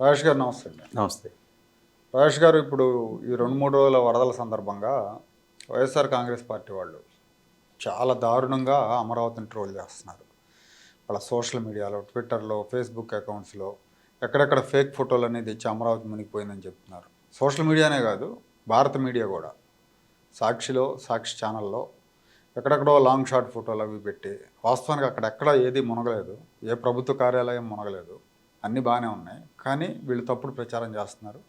రాజేష్ గారు నమస్తే అండి. నమస్తే. రాజేష్ గారు ఇప్పుడు ఈ రెండు మూడు రోజుల వరదల సందర్భంగా వైఎస్ఆర్ కాంగ్రెస్ పార్టీ వాళ్ళు చాలా దారుణంగా అమరావతిని ట్రోల్ చేస్తున్నారు. వాళ్ళ సోషల్ మీడియాలో ట్విట్టర్లో ఫేస్బుక్ అకౌంట్స్లో ఎక్కడెక్కడ ఫేక్ ఫోటోలు అనేది ఇచ్చి అమరావతి మునిగిపోయిందని చెప్తున్నారు. సోషల్ మీడియానే కాదు భారత మీడియా కూడా. సాక్షిలో సాక్షి ఛానల్లో ఎక్కడెక్కడో లాంగ్ షాట్ ఫోటోలు అవి పెట్టి వాస్తవానికి అక్కడెక్కడ ఏది మునగలేదు ఏ ప్రభుత్వ కార్యాలయం మునగలేదు అన్నీ బాగానే ఉన్నాయి. కానీ వీళ్ళు తప్పుడు ప్రచారం చేస్తున్నారు.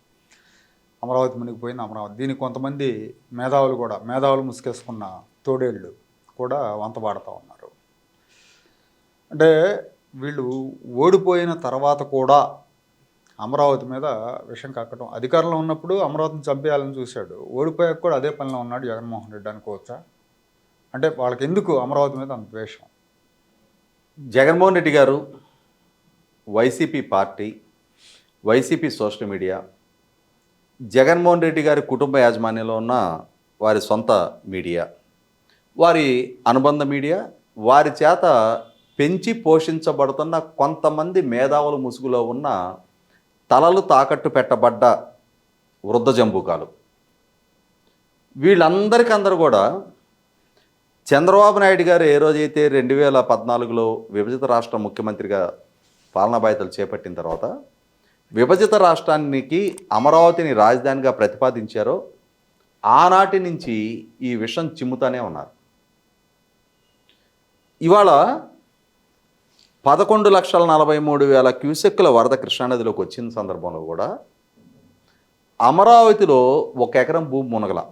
అమరావతి మునిగిపోయింది అమరావతి. దీనికి కొంతమంది మేధావులు కూడా మేధావులు ముసుకేసుకున్న తోడేళ్ళు కూడా వంతబాడుతూ ఉన్నారు. అంటే వీళ్ళు ఓడిపోయిన తర్వాత కూడా అమరావతి మీద విషం కక్కడం అధికారంలో ఉన్నప్పుడు అమరావతిని చంపేయాలని చూశాడు. ఓడిపోయాక కూడా అదే పనిలో ఉన్నాడు జగన్మోహన్ రెడ్డి అనుకోవచ్చా? అంటే వాళ్ళకి ఎందుకు అమరావతి మీద అంత ద్వేషం? జగన్మోహన్ రెడ్డి గారు YCP party YCP social media Jaganmohan Reddy గారి కుటుంబ యాజమాన్యంలో ఉన్న వారి సొంత మీడియా వారి అనుబంధ మీడియా వారి చేత పెంచి పోషించబడుతున్న కొంతమంది మేధావుల ముసుగులో ఉన్న తలలు తాకట్టు పెట్టబడ్డ వృద్ధ జంబుకాలు. వీళ్ళందరికందరూ కూడా చంద్రబాబు నాయుడు గారు ఏ రోజైతే రెండు వేల పద్నాలుగులో విభజిత రాష్ట్ర ముఖ్యమంత్రిగా పాలనా బాధ్యతలు చేపట్టిన తర్వాత విభజిత రాష్ట్రానికి అమరావతిని రాజధానిగా ప్రతిపాదించారో ఆనాటి నుంచి ఈ విషయం చిమ్ముతానే ఉన్నారు. ఇవాళ పదకొండు లక్షల నలభై మూడు వేల క్యూసెక్కుల వరద కృష్ణానదిలోకి వచ్చిన సందర్భంలో కూడా అమరావతిలో ఒక ఎకరం భూమి మునగల.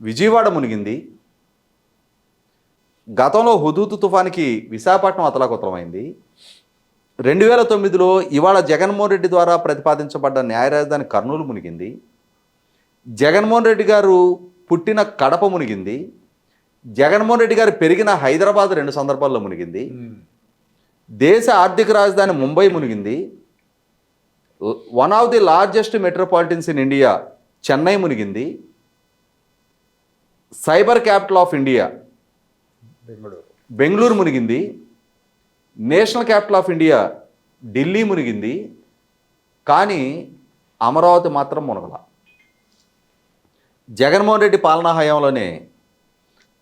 విజయవాడ మునిగింది. గతంలో హుదూతు తుఫానికి విశాఖపట్నం అతలాకుతలమైంది. రెండు వేల తొమ్మిదిలో ఇవాళ జగన్మోహన్ రెడ్డి ద్వారా ప్రతిపాదించబడ్డ న్యాయ రాజధాని కర్నూలు మునిగింది. జగన్మోహన్ రెడ్డి గారు పుట్టిన కడప మునిగింది. జగన్మోహన్ రెడ్డి గారు పెరిగిన హైదరాబాద్ రెండు సందర్భాల్లో మునిగింది. దేశ ఆర్థిక రాజధాని ముంబై మునిగింది. One of the largest metropolitans in India Chennai మునిగింది. Cyber capital of India Bengaluru. మునిగింది. National capital of India Delhi మునిగింది. కానీ అమరావతి మాత్రం మునగల. జగన్మోహన్ రెడ్డి పాలనా హయాంలోనే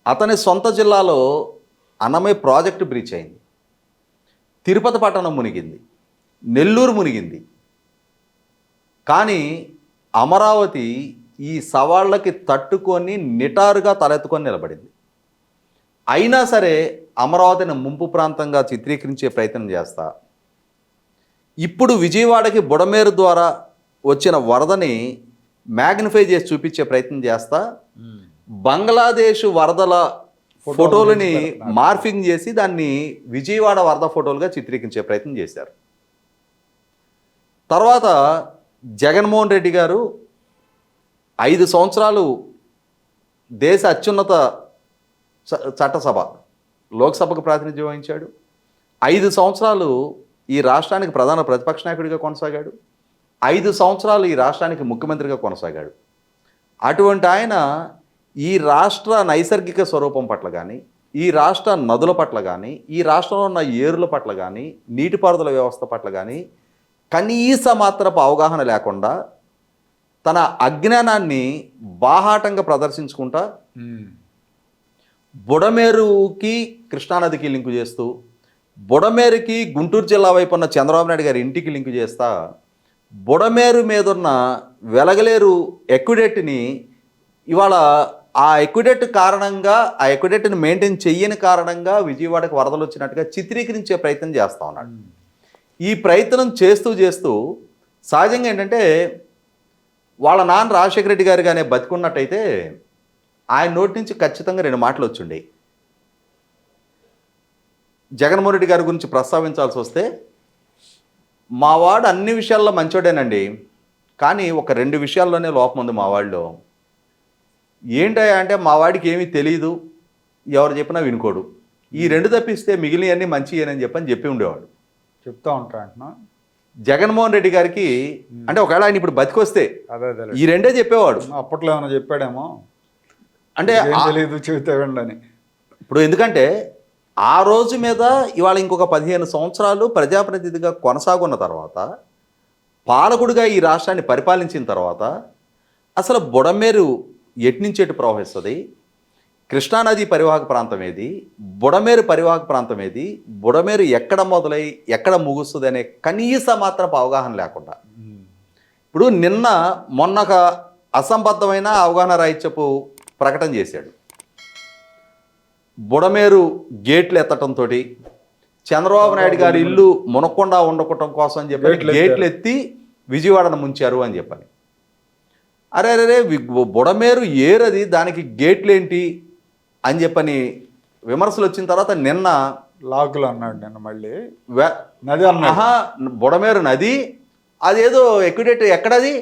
అతని సొంత జిల్లాలో అన్నమయ్య ప్రాజెక్టు బ్రీచ్ అయింది. తిరుపతి పట్టణం మునిగింది. నెల్లూరు మునిగింది. కానీ అమరావతి ఈ సవాళ్ళకి తట్టుకొని నిటారుగా తలెత్తుకొని నిలబడింది. అయినా సరే అమరావతిని ముంపు ప్రాంతంగా చిత్రీకరించే ప్రయత్నం చేస్తా. ఇప్పుడు విజయవాడకి బుడమేరు ద్వారా వచ్చిన వరదని మ్యాగ్నిఫై చేసి చూపించే ప్రయత్నం చేస్తా. బంగ్లాదేశ్ వరదల ఫోటోలని మార్ఫింగ్ చేసి దాన్ని విజయవాడ వరద ఫోటోలుగా చిత్రీకరించే ప్రయత్నం చేశారు. తర్వాత జగన్మోహన్ రెడ్డి గారు ఐదు సంవత్సరాలు దేశ అత్యున్నత చట్టసభ. లోక్సభకు ప్రాతినిధ్యం వహించాడు. ఐదు సంవత్సరాలు ఈ రాష్ట్రానికి ప్రధాన ప్రతిపక్ష నాయకుడిగా కొనసాగాడు. ఐదు సంవత్సరాలు ఈ రాష్ట్రానికి ముఖ్యమంత్రిగా కొనసాగాడు. అటువంటి ఆయన ఈ రాష్ట్ర నైసర్గిక స్వరూపం పట్ల కానీ ఈ రాష్ట్ర నదుల పట్ల కానీ ఈ రాష్ట్రంలో ఉన్న ఏరుల పట్ల కానీ నీటిపారుదల వ్యవస్థ పట్ల కానీ కనీస మాత్రపు అవగాహన లేకుండా తన అజ్ఞానాన్ని బాహాటంగా ప్రదర్శించుకుంటా బుడమేరుకి కృష్ణానదికి లింకు చేస్తూ బుడమేరుకి గుంటూరు జిల్లా వైపు ఉన్న చంద్రబాబు నాయుడు గారి ఇంటికి లింకు చేస్తా బుడమేరు మీద ఉన్న వెలగలేరు ఎక్విడెట్ని ఇవాళ ఆ ఎక్విడెట్ కారణంగా ఆ ఎక్విడెట్ని మెయింటైన్ చెయ్యని కారణంగా విజయవాడకు వరదలు వచ్చినట్టుగా చిత్రీకరించే ప్రయత్నం చేస్తూ ఉన్నాడు. ఈ ప్రయత్నం చేస్తూ చేస్తూ సహజంగా ఏంటంటే వాళ్ళ నాన్న రాజశేఖర రెడ్డి గారు కానీ బతికున్నట్టయితే ఆయన నోటి నుంచి ఖచ్చితంగా రెండు మాటలు వచ్చుండే. జగన్మోహన్ రెడ్డి గారి గురించి ప్రస్తావించాల్సి వస్తే మా వాడు అన్ని విషయాల్లో మంచోడేనండి. కానీ ఒక రెండు విషయాల్లోనే లోపం ఉంది మా వాడిలో. ఏంటయ్యా అంటే మా వాడికి ఏమీ తెలియదు ఎవరు చెప్పినా వినుకోడు. ఈ రెండు తప్పిస్తే మిగిలినవన్నీ మంచియేనని చెప్పని చెప్పి ఉండేవాడు. చెప్తా ఉంటా అంటున్నా? జగన్మోహన్ రెడ్డి గారికి అంటే ఒకవేళ ఆయన ఇప్పుడు బతికొస్తే ఈ రెండే చెప్పేవాడు. అప్పట్లో ఏమైనా చెప్పాడేమో? అంటే తెలియదు చెబితే వినండి అని. ఇప్పుడు ఎందుకంటే ఆ రోజు మీద ఇవాళ ఇంకొక పదిహేను సంవత్సరాలు ప్రజాప్రతినిధిగా కొనసాగున్న తర్వాత పాలకుడిగా ఈ రాష్ట్రాన్ని పరిపాలించిన తర్వాత అసలు బుడమేరు ఎట్నుంచి ఎటు ప్రవహిస్తుంది? కృష్ణానది పరివాహక ప్రాంతం ఏది? బుడమేరు పరివాహక ప్రాంతం ఏది? బుడమేరు ఎక్కడ మొదలై ఎక్కడ ముగుస్తుంది అనే కనీస మాత్రపు అవగాహన లేకుండా. ఇప్పుడు నిన్న మొన్న ఒక అసంబద్ధమైన అవగాహన రాహిత్యపు ప్రకటన చేశాడు. బుడమేరు గేట్లు ఎత్తటంతో చంద్రబాబు నాయుడు గారి ఇల్లు మునక్కుండా ఉండకటం కోసం అని చెప్పి గేట్లు ఎత్తి విజయవాడను ముంచారు అని చెప్పని అరే అరే బుడమేరు ఏరది దానికి గేట్లేంటి అని చెప్పని విమర్శలు వచ్చిన తర్వాత నిన్న లాకులు అన్నాడు నేను మళ్ళీ. నది అన్నాడు. ఆహా బుడమేరు నది అదేదో ఎక్విడేట్ ఎక్కడది?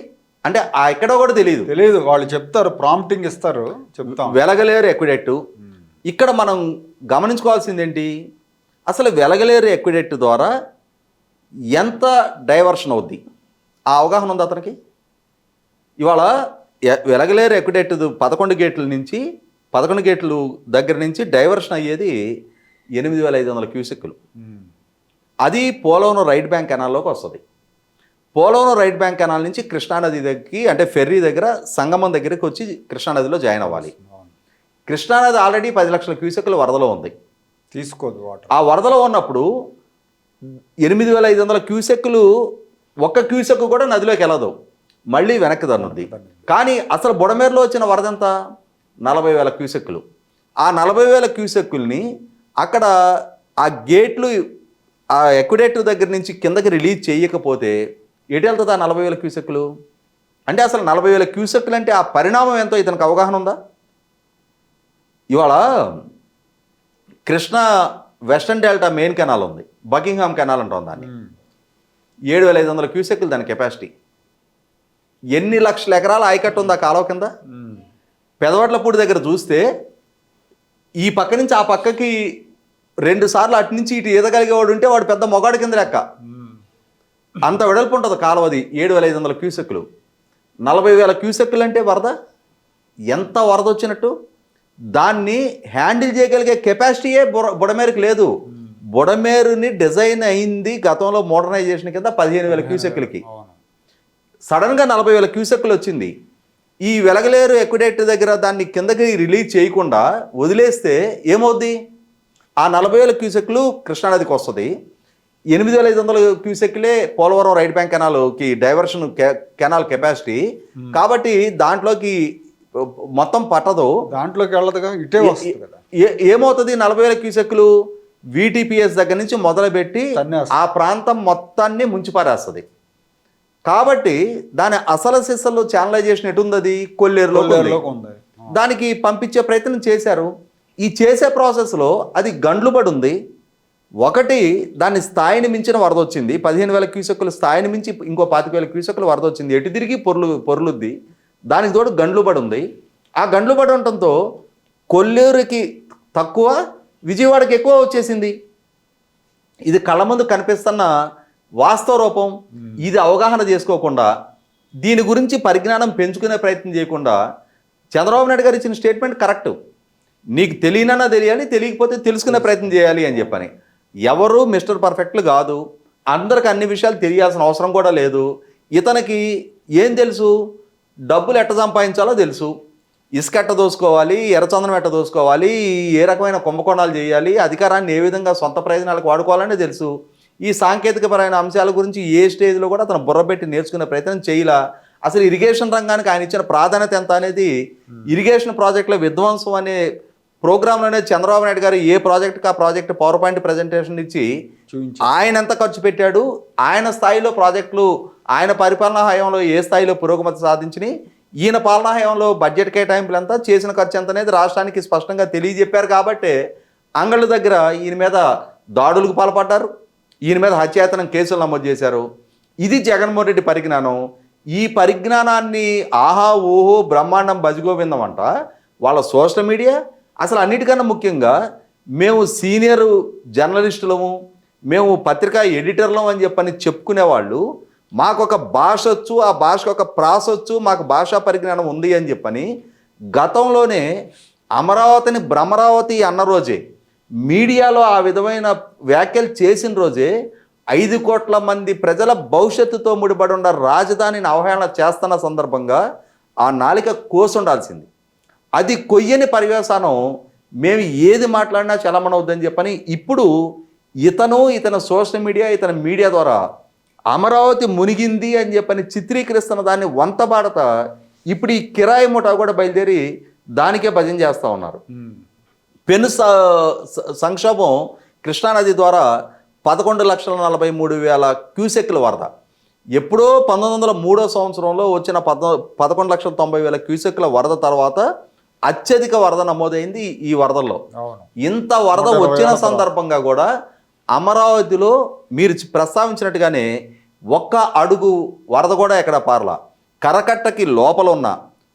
అంటే ఆ ఎక్కడో కూడా తెలియదు తెలియదు వాళ్ళు చెప్తారు ప్రాంప్టింగ్ ఇస్తారు చెప్తాం. వెలగలేరు ఎక్విడెట్టు. ఇక్కడ మనం గమనించుకోవాల్సింది ఏంటి అసలు వెలగలేరు ఎక్విడెట్ ద్వారా ఎంత డైవర్షన్ అవుద్ది? ఆ అవగాహన ఉంది అతనికి? ఇవాళ వెలగలేరు ఎక్విడెట్ పదకొండు గేట్ల నుంచి పదకొండు గేట్లు దగ్గర నుంచి డైవర్షన్ అయ్యేది ఎనిమిది వేల ఐదు వందల క్యూసెక్కులు. అది పోలవరం రైట్ బ్యాంక్ కెనాల్లోకి వస్తుంది. పోలవరం రైట్ బ్యాంక్ కెనాల్ నుంచి కృష్ణానది దగ్గరికి అంటే ఫెర్రీ దగ్గర సంగమం దగ్గరికి వచ్చి కృష్ణానదిలో జాయిన్ అవ్వాలి. కృష్ణానది ఆల్రెడీ పది లక్షల క్యూసెక్లు వరదలో ఉంది. తీసుకోదు వాటర్. ఆ వరదలో ఉన్నప్పుడు ఎనిమిది వేల ఐదు వందల క్యూసెక్కులు ఒక్క క్యూసెక్ కూడా నదిలోకి వెళ్ళదు. మళ్ళీ వెనక్కి దన్నుద్ది కానీ అసలు బుడమేరులో వచ్చిన వరద ఎంత? నలభై వేల క్యూసెక్కులు ఆ నలభై వేల క్యూసెక్కుల్ని అక్కడ ఆ గేట్లు ఆ ఎక్విడేటర్ దగ్గర నుంచి కిందకి రిలీజ్ చేయకపోతే ఎటు వెళ్తుంది ఆ నలభై వేల క్యూసెక్కులు? అంటే అసలు నలభై వేల క్యూసెక్కులు అంటే ఆ పరిణామం ఎంతో? ఇతనికి అవగాహన ఉందా? ఇవాళ Krishna western delta main canal ఉంది. బకింగ్హామ్ కెనాల్ అంటాం దాన్ని. ఏడు వేల ఐదు వందల క్యూసెక్లు దాని కెపాసిటీ. ఎన్ని లక్షల ఎకరాల ఆయకట్టు ఉంది ఆ కాలువ కింద. పెదవట్లపూడి దగ్గర చూస్తే ఈ పక్క నుంచి ఆ పక్కకి రెండు సార్లు అటు నుంచి ఇటు ఈదగలిగేవాడు ఉంటే వాడు పెద్ద మొగాడు కింద లెక్క. అంత వెడల్పు ఉంటుంది కాలువది ఏడు వేల ఐదు వందల క్యూసెక్లు నలభై వేల క్యూసెక్లు అంటే వరద? ఎంత వరద వచ్చినట్టు? దాన్ని హ్యాండిల్ చేయగలిగే కెపాసిటీయే బుడ బుడమేరుకి లేదు. బుడమేరుని డిజైన్ అయింది గతంలో మోడర్నైజేషన్ కింద పదిహేను వేల క్యూసెక్లకి సడన్గా నలభై వేల క్యూసెక్లు వచ్చింది. ఈ వెలగలేరు ఎక్విడేట్ దగ్గర దాన్ని కిందకి రిలీజ్ చేయకుండా వదిలేస్తే ఏమవుద్ది? ఆ నలభై వేల క్యూసెక్లు కృష్ణానదికి వస్తుంది. ఎనిమిది వేల ఐదు వందల క్యూసెక్లే పోలవరం రైట్ బ్యాంక్ కెనాల్కి డైవర్షన్ కె- కెనాల్ కెపాసిటీ. కాబట్టి దాంట్లోకి మొత్తం పట్టదు. దాంట్లోకి వెళ్ళదుగా ఇటే వస్తుంది కదా. ఏమవుతుంది? నలభై వేల క్యూసెక్లు వీటీపీఎస్ దగ్గర నుంచి మొదలుపెట్టి. ఆ ప్రాంతం మొత్తాన్ని ముంచిపారేస్తుంది. కాబట్టి దాని అసలు సిస్సల్లో ఛానలైజేషన్ ఎటుంది అది కొల్లేరులో దానికి పంపించే ప్రయత్నం చేశారు. ఈ చేసే ప్రాసెస్లో అది గండ్లు పడి ఉంది. ఒకటి దాని స్థాయిని మించిన వరద వచ్చింది. పదిహేను వేల క్యూసెక్కుల స్థాయిని మించి ఇంకో పాతిక వేల క్యూసెక్కుల వరద వచ్చింది. ఎటు తిరిగి పొర్లు పొర్లుద్ది. దానికి తోడు గండ్లు పడి ఉంది. ఆ గండ్లు పడి ఉండటంతో కొల్లేరుకి తక్కువ విజయవాడకి ఎక్కువ వచ్చేసింది. ఇది కళ్ళ ముందు కనిపిస్తున్న వాస్తవ రూపం. ఇది అవగాహన చేసుకోకుండా దీని గురించి పరిజ్ఞానం పెంచుకునే ప్రయత్నం చేయకుండా చంద్రబాబు నాయుడు గారు ఇచ్చిన స్టేట్మెంట్ కరెక్ట్. నీకు తెలియనన్నా తెలియాలి తెలియకపోతే తెలుసుకునే ప్రయత్నం చేయాలి అని చెప్పని. ఎవరు మిస్టర్ పర్ఫెక్ట్లు కాదు. అందరికి అన్ని విషయాలు తెలియాల్సిన అవసరం కూడా లేదు. ఇతనికి ఏం తెలుసు? డబ్బులు ఎట్ట సంపాదించాలో తెలుసు. ఇసుక ఎట్ట దోసుకోవాలి? ఎర్రచందనం ఎట్ట దోసుకోవాలి? ఏ రకమైన కుంభకోణాలు చేయాలి? అధికారాన్ని ఏ విధంగా సొంత ప్రయోజనాలకు వాడుకోవాలని తెలుసు. ఈ సాంకేతికపరమైన అంశాల గురించి ఏ స్టేజ్లో కూడా అతను బుర్రబెట్టి నేర్చుకునే ప్రయత్నం చేయలా. అసలు ఇరిగేషన్ రంగానికి ఆయన ఇచ్చిన ప్రాధాన్యత ఎంత అనేది ఇరిగేషన్ ప్రాజెక్టుల విధ్వంసం అనే ప్రోగ్రాంలోనే చంద్రబాబు నాయుడు గారు ఏ ప్రాజెక్ట్కి ఆ ప్రాజెక్ట్ పవర్ పాయింట్ ప్రజెంటేషన్ ఇచ్చి ఆయన ఎంత ఖర్చు పెట్టాడు ఆయన స్థాయిలో ప్రాజెక్టులు ఆయన పరిపాలనా హయాంలో ఏ స్థాయిలో పురోగతి సాధించినాయి ఈయన పాలనా హయాంలో బడ్జెట్ కేటాయింపులు ఎంత చేసిన ఖర్చు ఎంత అనేది రాష్ట్రానికి స్పష్టంగా తెలియజెప్పారు కాబట్టి అంగళ్ళ దగ్గర ఈయన మీద దాడులకు పాల్పడ్డారు ఈయన మీద హత్యాయతనం కేసులు నమోదు చేశారు. ఇది జగన్మోహన్ రెడ్డి పరిజ్ఞానం. ఈ పరిజ్ఞానాన్ని ఆహా ఓహో బ్రహ్మాండం బజిగోవిందం అంట వాళ్ళ సోషల్ మీడియా అసలు అన్నిటికన్నా ముఖ్యంగా మేము సీనియర్ జర్నలిస్టులము మేము పత్రికా ఎడిటర్లం అని చెప్పని చెప్పుకునే వాళ్ళు మాకు ఒక భాష వచ్చు ఆ భాషకు ఒక ప్రాస వచ్చు మాకు భాషా పరిజ్ఞానం ఉంది అని చెప్పని గతంలోనే అమరావతిని భ్రమరావతి అన్న రోజే మీడియాలో ఆ విధమైన వ్యాఖ్యలు చేసిన రోజే ఐదు కోట్ల మంది ప్రజల భవిష్యత్తుతో ముడిపడి ఉన్న రాజధానిని అవహేళన చేస్తున్న సందర్భంగా ఆ నాలిక కోసుండాల్సింది. అది కొయ్యని పర్యవసానం మేము ఏది మాట్లాడినా చలమనవుద్దని చెప్పని ఇప్పుడు ఇతను ఇతని సోషల్ మీడియా ఇతని మీడియా ద్వారా అమరావతి మునిగింది అని చెప్పని చిత్రీకరిస్తున్న దాన్ని వంతబాడత ఇప్పుడు ఈ కిరాయి ముఠా కూడా బయలుదేరి దానికే భజన చేస్తూ ఉన్నారు. పెను సంక్షోభం కృష్ణానది ద్వారా పదకొండు లక్షల నలభై మూడు వేల క్యూసెక్ల వరద ఎప్పుడో పంతొమ్మిది వందల మూడో సంవత్సరంలో వచ్చిన పద పదకొండు లక్షల తొంభై వేల క్యూసెక్ల వరద తర్వాత అత్యధిక వరద నమోదైంది ఈ వరదల్లో. ఇంత వరద వచ్చిన. సందర్భంగా కూడా అమరావతిలో మీరు ప్రస్తావించినట్టుగానే ఒక్క అడుగు వరద కూడా ఎక్కడ పారలా. కరకట్టకి లోపల ఉన్న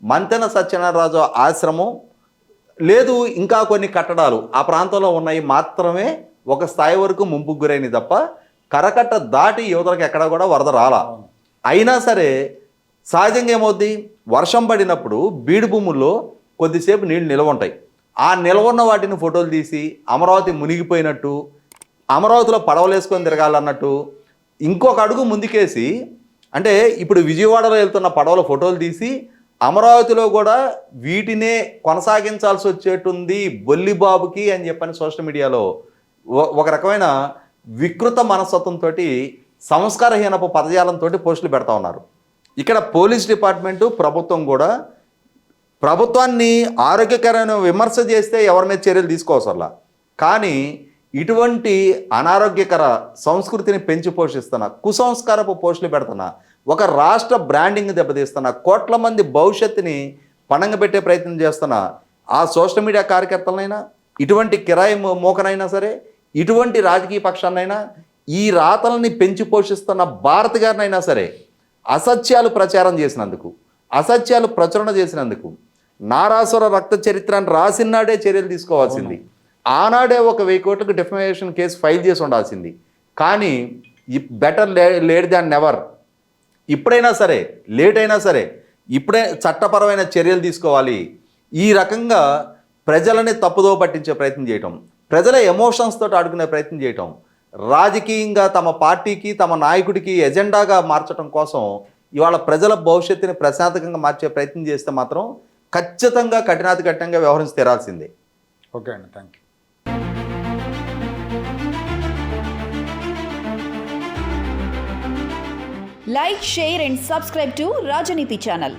మంతెన సత్యనారాయణరాజు ఆశ్రమం లేదు ఇంకా కొన్ని కట్టడాలు ఆ ప్రాంతంలో ఉన్నాయి. మాత్రమే ఒక స్థాయి వరకు ముంపుకు గురైనవి తప్ప కరకట్ట దాటి యువతలకు ఎక్కడ కూడా వరద రాలా. అయినా సరే సహజంగా ఏమవుద్ది? వర్షం పడినప్పుడు బీడు భూముల్లో కొద్దిసేపు నీళ్ళు నిల్వ ఉంటాయి. ఆ నిల్వ వాటిని ఫోటోలు తీసి అమరావతి మునిగిపోయినట్టు అమరావతిలో పడవలేసుకొని తిరగాలన్నట్టు ఇంకొక అడుగు ముందుకేసి అంటే ఇప్పుడు విజయవాడలో వెళ్తున్న పడవల ఫోటోలు తీసి అమరావతిలో కూడా వీటినే కొనసాగించాల్సి వచ్చేటుంది బొల్లిబాబుకి అని చెప్పని సోషల్ మీడియాలో ఒక రకమైన వికృత మనస్తత్వంతో సంస్కారహీనపు పదజాలంతో పోస్టులు పెడతా ఉన్నారు. ఇక్కడ పోలీస్ డిపార్ట్మెంటు ప్రభుత్వం కూడా ప్రభుత్వాన్ని ఆరోగ్యకరమైన విమర్శ చేస్తే ఎవరి మీద చర్యలు తీసుకోవసరలా? కానీ ఇటువంటి అనారోగ్యకర సంస్కృతిని పెంచి పోషిస్తున్న కుసంస్కారపు పోస్టులు పెడుతున్న ఒక రాష్ట్ర బ్రాండింగ్ దెబ్బతీస్తున్న కోట్ల మంది భవిష్యత్తుని పణంగబెట్టే ప్రయత్నం చేస్తున్న ఆ సోషల్ మీడియా కార్యకర్తలనైనా ఇటువంటి కిరాయి మోకనైనా సరే ఇటువంటి రాజకీయ పక్షాన్నైనా ఈ రాతలని పెంచి పోషిస్తున్న భారత్ గారినైనా సరే అసత్యాలు ప్రచారం చేసినందుకు అసత్యాలు ప్రచురణ చేసినందుకు నారాసుర రక్త చరిత్రను రాసినాడే చర్యలు తీసుకోవాల్సింది. ఆనాడే ఒక వెయ్యి కోట్లకు డెఫమేషన్ కేసు ఫైల్ చేసి ఉండాల్సింది. కానీ బెటర్ లే లేట్ దాన్ నెవర్ ఇప్పుడైనా సరే లేట్ అయినా సరే ఇప్పుడే చట్టపరమైన చర్యలు తీసుకోవాలి. ఈ రకంగా ప్రజలని తప్పుదో పట్టించే ప్రయత్నం చేయటం ప్రజల ఎమోషన్స్ తోటి ఆడుకునే ప్రయత్నం చేయటం రాజకీయంగా తమ పార్టీకి తమ నాయకుడికి ఎజెండాగా మార్చడం కోసం ఇవాళ ప్రజల భవిష్యత్తుని ప్రశాంతకంగా మార్చే ప్రయత్నం చేస్తే మాత్రం ఖచ్చితంగా కఠినాతి కఠినంగా వ్యవహరించి తెరాల్సిందే. ఓకే అండి thank you like share and subscribe to Rajaneethi channel